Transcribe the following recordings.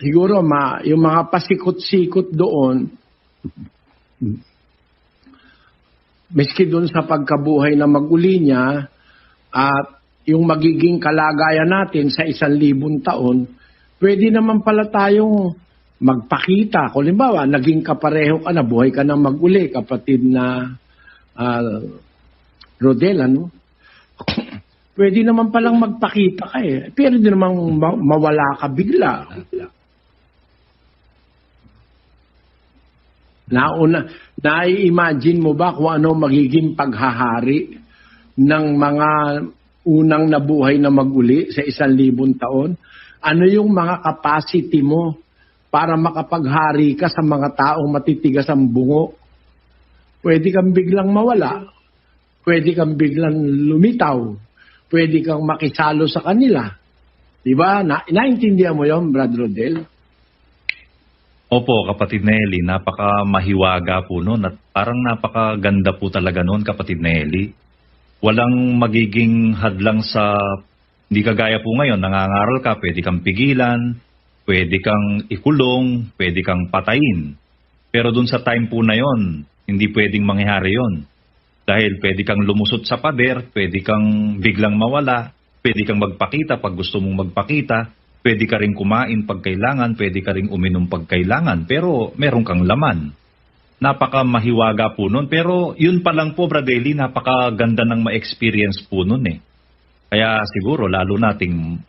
siguro ma, yung mga pasikot-sikot doon, miski doon sa pagkabuhay na maguli niya, at yung magiging kalagayan natin sa isang libong taon, pwede naman pala tayong magpakita. Kung limbawa, naging kapareho ka na, buhay ka na maguli, kapatid na ah, Rodel, ano? Pwede naman palang magpakita ka eh. Pwede namang ma- mawala ka bigla. Nauna, nai-imagine mo ba kung ano magiging paghahari ng mga unang nabuhay na maguli sa isang libong taon? Ano yung mga capacity mo para makapaghari ka sa mga taong matitigas ang bungo? Pwede kang biglang mawala. Pwede kang biglang lumitaw. Pwede kang makisalo sa kanila. Di ba? Na, naintindihan mo yon Brad Rodel? Opo, kapatid Nelly, napaka mahiwaga po noon at parang napakaganda po talaga noon, kapatid Nelly. Walang magiging hadlang sa, hindi kagaya po ngayon, nangangaral ka, pwede kang pigilan, pwede kang ikulong, pwede kang patayin. Pero dun sa time po na yon, hindi pwedeng mangyari yon. Dahil pwede kang lumusot sa pader, pwede kang biglang mawala, pwede kang magpakita pag gusto mong magpakita, pwede ka rin kumain pag kailangan, pwede ka rin uminom pag kailangan, pero meron kang laman. Napaka mahiwaga po nun. Pero yun pa lang po, Bradley, napakaganda ng ma-experience po nun eh. Kaya siguro lalo nating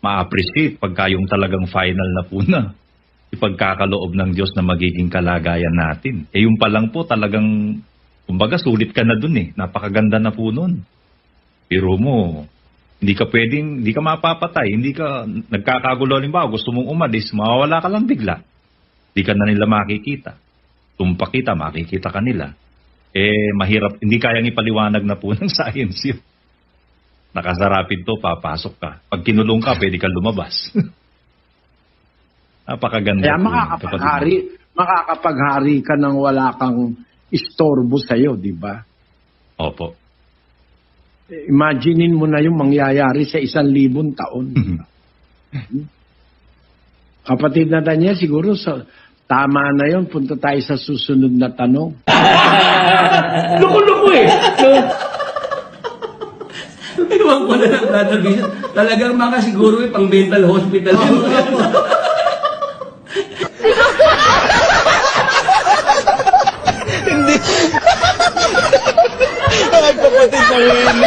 ma-appreciate pagka yung talagang final na po na ipagkakaloob ng Diyos na magiging kalagayan natin. Eh yung pa lang po talagang, kumbaga sulit ka na dun eh. Napakaganda na po nun. Pero mo, hindi ka pwedeng, hindi ka mapapatay, hindi ka nagkakagulo halimbawa, gusto mong umalis, mawawala ka lang bigla. Hindi ka na nila makikita. Tumpak kita, makikita ka nila. Eh, mahirap, hindi kayang ipaliwanag na po ng science yun. Nakasarapin to, papasok ka. Pag kinulong ka, pwede ka lumabas. Napakaganda Kaya makakapaghari, makakapaghari ka nang wala kang istorbo sa'yo, di ba? Opo. Imaginein mo na yung mangyayari sa isang libong taon. Kapatid na Daniel, siguro sa, tama na yon punta tayo sa susunod na tanong. Loko-loko eh. Ewan ko na lang, Brother Bishop. Talagang makasiguro eh, pang mental hospital. Ay, kapatid na Willie.